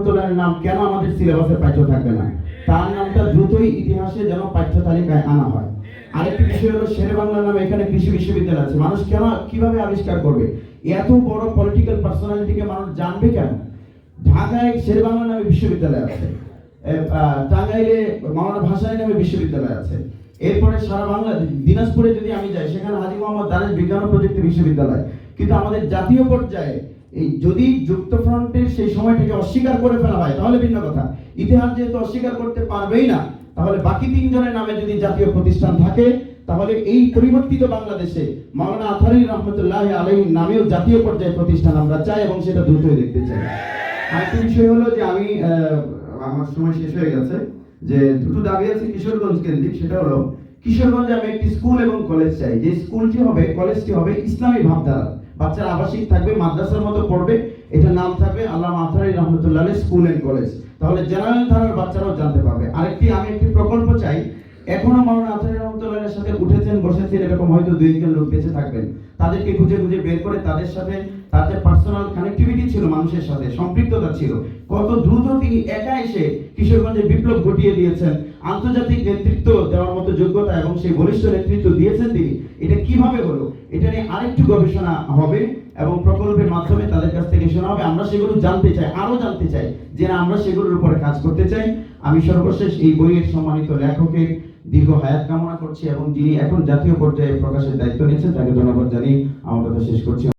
রহমতুল্লাহের নাম কেন আমাদের সিলেবাসে পাঠ্য থাকবে না? তার নামটা দ্রুতই ইতিহাসে যেন পাঠ্য তালিকায় আনা হয়। আরেকটি বিষয় হলো শেরে বাংলা নামে এখানে কৃষি বিশ্ববিদ্যালয় আছে। মানুষ কেন, কীভাবে আবিষ্কার করবে? এত বড় পলিটিক্যাল পার্সোনালিটিকে মানুষ জানবে কেন? ঢাকায় শেরে বাংলা নামে বিশ্ববিদ্যালয় আছে। টাঙ্গাইলে মাওলানা ভাসানী নামে বিশ্ববিদ্যালয় আছে। এরপরে সারা বাংলা, দিনাজপুরে যদি আমি যাই, সেখানে হাজি মোহাম্মদ দানেশ বিজ্ঞান ও প্রযুক্তি বিশ্ববিদ্যালয়। কিন্তু আমাদের জাতীয় পর্যায়ে এই যদি যুক্তফ্রন্টের সেই সময়টাকে অস্বীকার করে ফেলা হয়, তাহলে ভিন্ন কথা। ইতিহাস যেহেতু অস্বীকার করতে পারবেই না, তাহলে বাকি তিনজনের নামে যদি জাতীয় প্রতিষ্ঠান থাকে, তাহলে এই পরিবর্তিত বাংলাদেশে মাওলানা আথারি রহমতুল্লাহ আলহীর নামেও জাতীয় পর্যায়ে প্রতিষ্ঠান আমরা চাই এবং সেটা দ্রুতই দেখতে চাই। আরেকটি বিষয় হলো যে আমি আমার সময় শেষ হয়ে গেছে, যে দুটো দাবি আছে কিশোরগঞ্জ কেন্দ্রিক, সেটা হলো কিশোরগঞ্জে আমি একটি স্কুল এবং কলেজ চাই। যে স্কুলটি হবে, কলেজটি হবে ইসলামী ভাবধারা। বাচ্চারা আবাসিক থাকবে, মাদ্রাসার মতো পড়বে। এটার নাম থাকবে আল্লাহ মাথারি রহমতুল্লাহ স্কুল এন্ড কলেজ। তাহলে জেনারেল ধারার বাচ্চারাও জানতে পারবে। আরেকটি, আমি একটি প্রকল্প চাই। এখনও মাওলানা আথারি রহমতুল্লাহের সাথে উঠেছেন, বসেছেন, এরকম হয়তো দুই একজন লোক বেঁচে থাকবেন। তাদেরকে খুঁজে খুঁজে বের করে তাদের সাথে তাদের পার্সোনাল কানেক্টিভিটি ছিল, মানুষের সাথে, সম্পৃক্ততা ছিল। কত দ্রুত তিনি একা এসে কিশোরগঞ্জে বিপ্লব ঘটিয়ে দিয়েছেন। আন্তর্জাতিক নেতৃত্ব দেওয়ার মতো যোগ্যতা এবং সেই বলিষ্ঠ নেতৃত্ব দিয়েছেন তিনি, এটা কীভাবে হলো? এটা নিয়ে আরেকটু গবেষণা হবে এবং প্রকল্পের মাধ্যমে তাদের কাছ থেকে শোনা হবে। আমরা সেগুলো জানতে চাই আরও জানতে চাই যে না, আমরা সেগুলোর উপরে কাজ করতে চাই। আমি সর্বশেষ এই বইয়ের সম্মানিত লেখকের দীর্ঘ হায়াত কামনা করছি এবং যিনি এখন জাতীয় পর্যায়ে প্রকাশের দায়িত্ব নিয়েছেন তাকে ধন্যবাদ জানিয়ে আমার কথা শেষ করছি।